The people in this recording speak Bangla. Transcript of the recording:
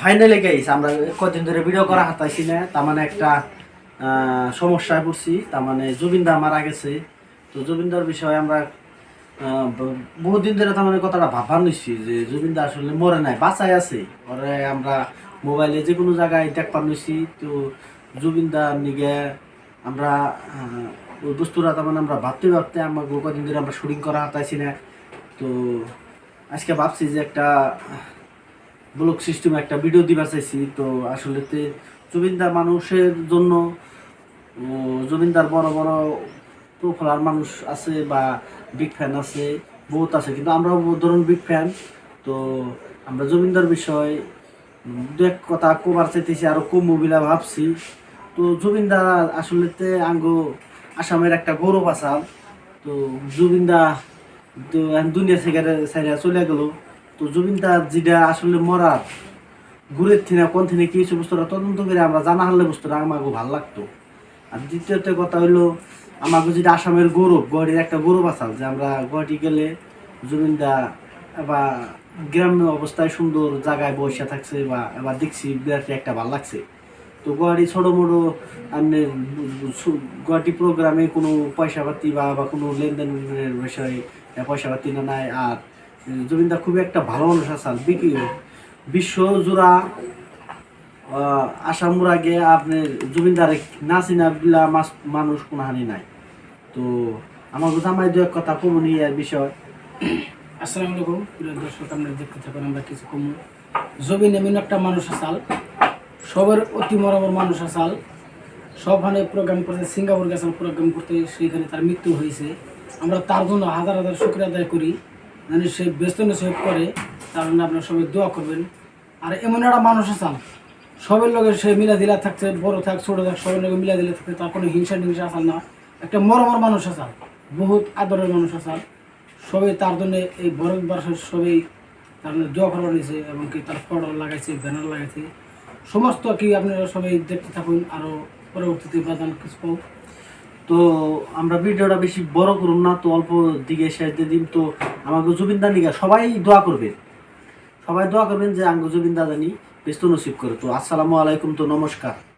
ফাইনালি গাইস আমরা কদিন ধরে ভিডিও করা হাতাইছি না, তার মানে একটা সমস্যায় পড়ছি, তার মানে জুবিনদা মারা গেছে। তো জুবিনদার বিষয়ে আমরা বহুদিন ধরে তার মানে কথাটা ভাবা নিচ্ছি যে জুবিনদা আসলে মরে নাই বাঁচাই আছে। পরে আমরা মোবাইলে যে কোনো জায়গায় দেখবার নিচ্ছি, তো জুবিনদা নিগে আমরা ওই বস্তুরা তার মানে আমরা ভাবতে ভাবতে আমরা কদিন ধরে আমরা শুটিং করা হাতাইছি না। তো আজকে ভাবছি যে একটা ব্লক সিস্টেম একটা ভিডিও দিবার চাইছি তো আসলে তে জুবিনদার মানুষের জন্য ও, জুবিনদার বড় বড় প্রোফালার মানুষ আছে বা বিগ ফ্যান আছে বহুত আছে কিন্তু আমরাও ধরুন বিগ ফ্যান তো আমরা জুবিনদার বিষয় দু এক কথা কবার চাইতেছি আরও কম মোবিলা ভাবছি। তো জুবিনদা আসলে তে আঙ্গ আসামের একটা গৌরব আসাম তো জুবিনদা তো দুনিয়া থেকে সাইরা চলে গেল। তো জুবিনদা যেটা আসলে মরার ঘুরের থিনা, কোন থিনে, কি হয়েছে বস্তুটা তদন্ত করে আমরা জানা হলে বস্তুটা আমাকে ভালো লাগতো। আর দ্বিতীয়ত কথা হইল, আমাকে যেটা আসামের গৌরব গড়ির একটা গৌরব আসাল যে আমরা গুয়াহাটি গেলে জুবিনদা বা গ্রাম্য অবস্থায় সুন্দর জায়গায় বসে থাকছে বা এবার দেখছি, বিরাট একটা ভালো লাগছে। তো গুয়াহাটি ছোটো মোটো আপনি গুয়াহাটি প্রোগ্রামে কোনো পয়সা পাতি বা বা কোনো লেনদেনের বিষয়ে পয়সা পাতি না নাই, আর জুবিনদা খুবই একটা ভালো মানুষ আসাল বিকি বিশ্ব জোড়া আসামুর আগে আপনি জুবিনদার না চিনা বিলা মাস মানুষ কোনো হানি নাই। তো আমার আমার দু এক কথা কমনি এর বিষয়। আসসালামু আলাইকুম। প্রিয় দর্শক, আপনারা দেখতে থাকুন, আমরা কিছু কম। জবিন এমন একটা মানুষ আসাল, সবার অতি মরমর মানুষ আসাল। সবখানে প্রোগ্রাম করতে সিঙ্গাপুর গেছেন প্রোগ্রাম করতে, সেইখানে তার মৃত্যু হয়েছে। আমরা তার জন্য হাজার হাজার শুক্রিয়া আদায় করি। জানি সে ব্যস্ত সে করে, তার জন্য আপনারা সবাই দোয়া করবেন। আর এমন একটা মানুষ আসাল সবের লগে সে মিলা দিলা থাকছে, বড় থাক, ছোটো থাক, সবের লগে মিলা দিলা থাকছে তার কোনো হিংসা টিংসা আসাল না। একটা মরমর মানুষ আসাল বহুত আদরের মানুষ আসাল সবাই তার জন্য এই বরফ ভারতবর্ষের সবাই তার জন্য দোয়া করবার নিয়েছে এবং কি তার ফটো লাগাইছে, ব্যানার লাগাইছে। সমস্ত কি আপনারা সবাই দেখতে থাকুন আরও পরবর্তীতে বাদান কিছু পাও তো আমরা ভিডিওটা বেশি বড় করুন না, তো অল্প দিকে শেষ দিয়ে দিন। তো আমাকে জুবিনদার নিকা সবাই দোয়া করবেন। সবাই দোয়া করবেন যে আমাকে জুবিনদা জানি ব্যস্ত নসিব করে। তো আসসালামু আলাইকুম, তো নমস্কার।